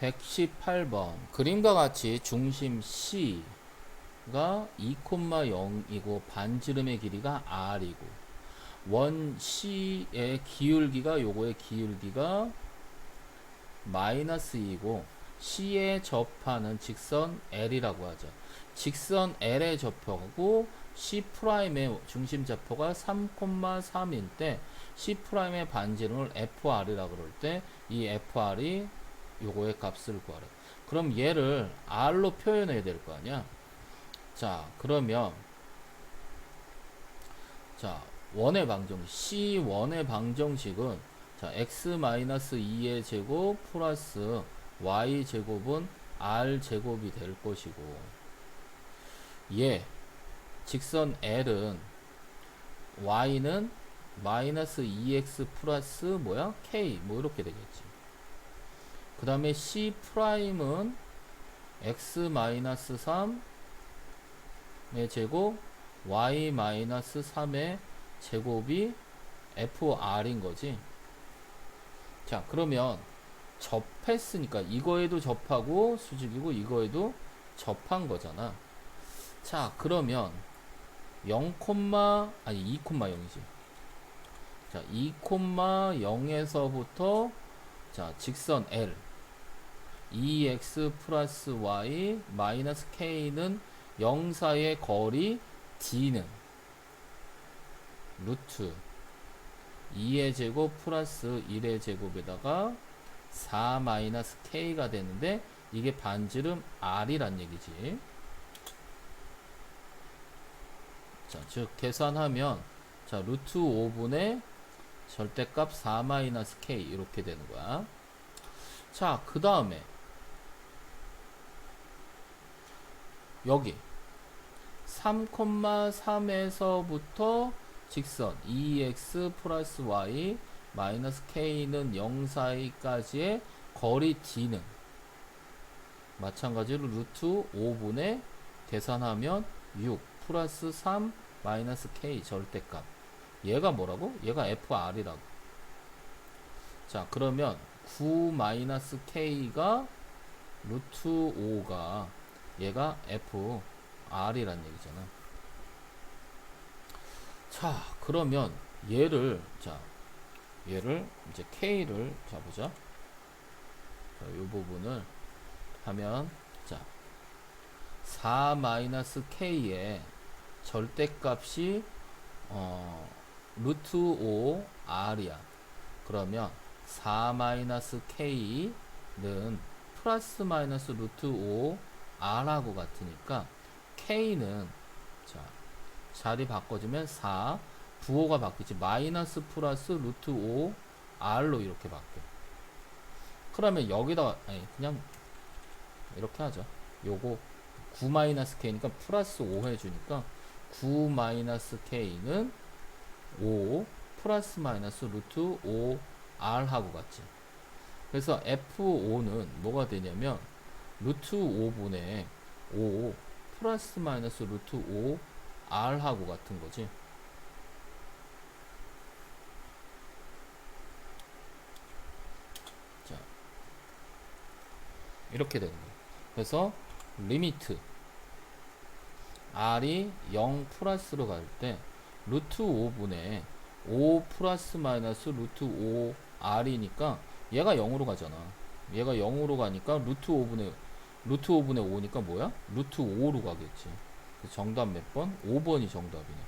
118번 그림과 같이 중심 C가 2,0이고 반지름의 길이가 R이고 원 C의 기울기가 요거의 기울기가 마이너스 2이고 C에 접하는 직선 L이라고 하죠. 직선 L에 접하고 C'의 중심 좌표가 3,3일 때 C'의 반지름을 FR이라고 그럴 때 이 FR이 요거의 값을 구하래. 그럼 얘를 R로 표현해야 될 거 아니야? 자, 그러면 자, 원의 방정식 C1의 방정식은 자, x-2의 제곱 플러스 y 제곱은 r 제곱이 될 것이고 얘 직선 L은 y는 마이너스 2x 플러스 뭐야? k 뭐 이렇게 되겠지. 그 다음에 C 프라임은 x 마이너스 3의 제곱 y 마이너스 3의 제곱이 FR인 거지. 자, 그러면 접했으니까 이거에도 접하고 수직이고 이거에도 접한 거잖아. 자, 그러면 0, 아니 2,0이지. 자, 2,0에서부터 자, 직선 L 2x 플러스 y 마이너스 k는 0 사이의 거리 d는 루트 2의 제곱 플러스 1의 제곱에다가 4 마이너스 k가 되는데 이게 반지름 r이란 얘기지. 자, 즉 계산하면 자, 루트 5분의 절대값 4 마이너스 k 이렇게 되는 거야. 자, 그 다음에 여기. 3,3에서부터 직선 2x 플러스 y 마이너스 k는 0 사이까지의 거리 d는 마찬가지로 루트 5분의 계산하면 6 플러스 3 마이너스 k 절대값. 얘가 뭐라고? 얘가 FR이라고. 자 그러면 9 마이너스 k가 루트 5가 얘가 FR이란 얘기잖아. 자 그러면 얘를 자 얘를 이제 k를 잡보자. 자, 이 부분을 하면 자4 마이너스 k의 절대값이 어 루트 5 r이야. 그러면 4 마이너스 k는 플러스 마이너스 루트 5 r하고 같으니까 k는 자 자리 바꿔주면 4 부호가 바뀌지. 마이너스 플러스 루트 5 r로 이렇게 바뀌어. 그러면 여기다 아니 그냥 이렇게 하죠. 요거 9 마이너스 k니까 플러스 5 해주니까 9 마이너스 k는 5 플러스 마이너스 루트 5 r하고 같지 그래서 f5는 뭐가 되냐면 루트 5분의 5 플러스 마이너스 루트 5 r하고 같은 거지. 자 이렇게 되는 거예요. 그래서 리미트 r이 0 플러스로 갈 때 루트 5분의 5 플러스 마이너스 루트 5 r이니까 얘가 0으로 가잖아. 얘가 0으로 가니까 루트 5분의 루트 5분의 5니까 뭐야? 루트 5로 가겠지 정답 몇 번? 5번이 정답이네